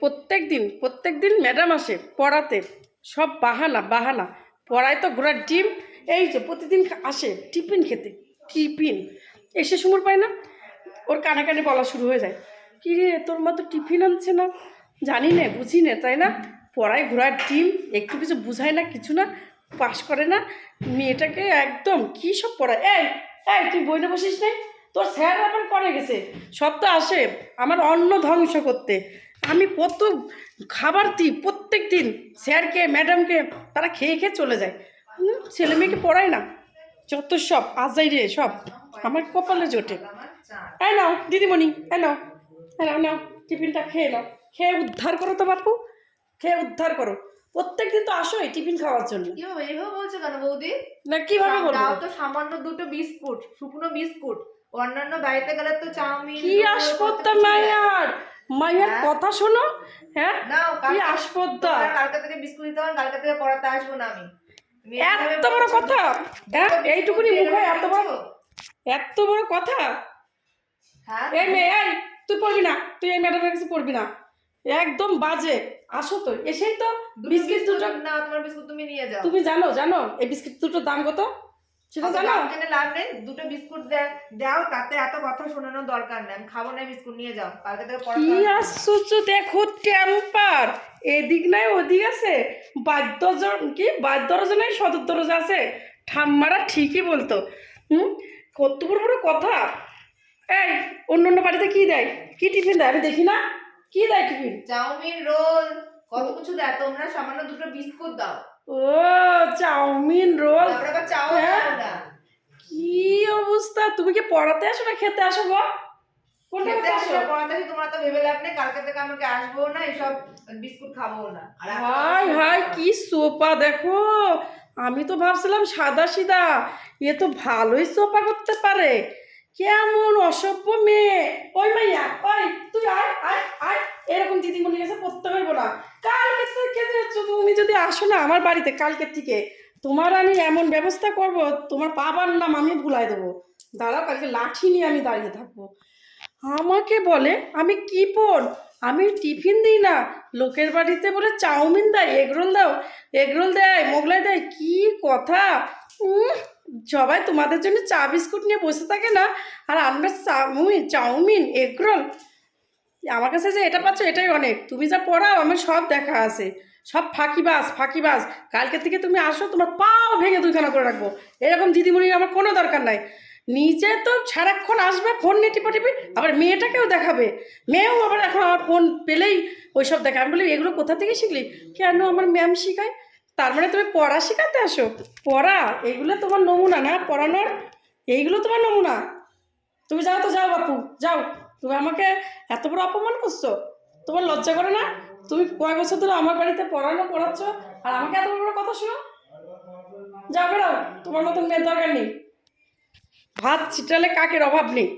প্রত্যেক দিন প্রত্যেক দিন ম্যাডাম আসে পড়াতে। সব বাহানা বাহানা। পড়ায় তো ঘোড়ার ডিম। এই যে প্রতিদিন আসে টিফিন খেতে, টিফিন। এসে সময় পায় না। ওর কানে কানে বলা শুরু হয়ে যায়। কী রে, তোর মা তো টিফিন আনছে না? জানি না, বুঝি না, তাই না? পড়ায় ঘোড়ার ডিম, একটু কিছু বুঝায় না, কিছু না, পাস করে না। মেয়েটাকে একদম কী সব পড়ায়? এই এই, তুই বইনে বসিস নাই? তোর স্যার আবার করে গেছে। সব তো আসে। আমার অন্ন ধ্বংস করতে। আমি কত খাবার দিই প্রত্যেক দিন স্যারকে ম্যাডামকে তারা খেয়ে খেয়ে চলে যায়। ছেলে মেয়েকে পড়ায় না। যত সব আজাই রে সব। আমার কপালে জোটে। এই নাও দিদিমণি এই নাও। এই নাও নাও টিফিনটা খেয়ে নাও। খেয়ে উদ্ধার করো তো বাপু। খেয়ে উদ্ধার করো। প্রত্যেক দিন তো আসো এই টিফিন খাওয়ার জন্য। এইভাবে বলছো কেন বৌদি? না কীভাবে দাও বলব? তো সামান্য দুটো বিস্কুট শুকনো বিস্কুট। অন্যান্য বাড়িতে গেলে তো চাউমিন কি আসপত্তা দেয়। মায়ার হ্যাঁ? কথা শোনো হ্যাঁ নাও কি কালকে- কালকে থেকে বিস্কুট দিতে হবে কালকে থেকে পড়াতে আসব না আমি। এত বড় কথা হ্যাঁ এইটুকুনি মুখে এত বড় এত বড় কথা? হ্যাঁ? এই মেয়ে এই তুই পড়বি না তুই এই ম্যাডামের কাছে পড়বি না। একদম বাজে আসো তো এসেই তো বিস্কিট দুটো না তোমার বিস্কুট তুমি নিয়ে যাও। তুমি জানো জানো এই বিস্কিট দুটোর দাম কত? সেটা জানো? দাম লাভ নেই দুটো বিস্কুট দে- দাও তাতে এত কথা শোনানোর দরকার নেই। আমি খাব না বিস্কুট নিয়ে যাও। কালকে থেকে পড়াতে কি। আশ্চর্য দেখো টেম্পার। এদিক নাই ওদিক আছে। বাদ্য কি? বাদ্য দরজা নাই সদর দরজা আছে। ঠাম্মারা ঠিকই বলতো। হুম? কত বড় বড় কথা। এই অন্য অন্য বাড়িতে কি দেয়? কি টিফিন দেয়? আমি দেখি না। কি দেয় টিফিন? Chowmein role. কত কিছু দেয়? তোমরা সামান্য দুটো বিস্কুট দাও। ও চাউমিন রোল। তারপরে আবার চাও হ্যাঁ? দাও না কি অবস্থা তুমি কি পড়াতে আসো না খেতে আসো কোনটা খেতে খেতে আসো আসো? পড়াতে আসো, তোমরা তো ভেবে লাভ নেই কালকে থেকে আমাকে আসব না এসব বিস্কুট খাব না। হাই হাই কি সোপা দেখো আমি তো ভাবছিলাম সাদা সিধা এ তো ভালোই সোপা করতে পারে। কেমন অসভ্য মেয়ে। ওই মাইয়া ওই তুই আয় আয় আয়। এরকম দিদিমণির কাছে পড়তে পারব না। কালকে থেকে যাচ্ছ তুমি যদি আসো না আমার বাড়িতে কালকের থেকে। তোমার আমি এমন ব্যবস্থা করব তোমার বাবার নাম আমি ভুলাই দেবো। দাঁড়াও, কালকে লাঠি নিয়ে আমি দাঁড়িয়ে থাকব। আমাকে বলে, আমি কি পড় আমি টিফিন দিই না। লোকের বাড়িতে বলে চাউমিন দেয়, এগরোল দাও, এগরোল দেয়, মোগলাই দেয়, কি কথা? সবাই তোমাদের জন্য চা বিস্কুট নিয়ে বসে থাকে না? আর আনবে চাউমিন চাউমিন, এগরোল? আমার কাছে যে এটা পাচ্ছ, এটাই অনেক। তুমি যা পড়াও, আমার সব দেখা আছে। সব ফাঁকিবাজ ফাঁকিবাজ। কালকে থেকে তুমি আসো, তোমার পাও ভেঙে দুইখানা করে রাখব। এরকম দিদিমণির আমার কোনো দরকার নাই। নিজে তো সারাক্ষণ আসবে ফোন নিয়ে টিপা টিপি, আবার মেয়েটাকেও দেখাবে। মেয়েও আবার এখন আমার ফোন পেলেই ওইসব দেখে। আমি বলি, এগুলো কোথা থেকে শিখলি? কেন আমার ম্যাম শেখায়? তার মানে তুমি পড়া শেখাতে আসো? পড়া? এগুলো তোমার নমুনা না, পড়ানোর? এইগুলো তোমার নমুনা। তুমি যাও তো, যাও বাপু, যাও। তুমি আমাকে এত বড় অপমান করছ। তোমার লজ্জা করে না? তুমি কয় বছর ধরে আমার বাড়িতে পড়ানো, পড়াচ্ছ, আর আমাকে এত বড় বড় কথা শোনো যাও বেড়াও, তোমার মতন মেয়ের দরকার নেই। ভাত ছিটালে কাকের অভাব নেই।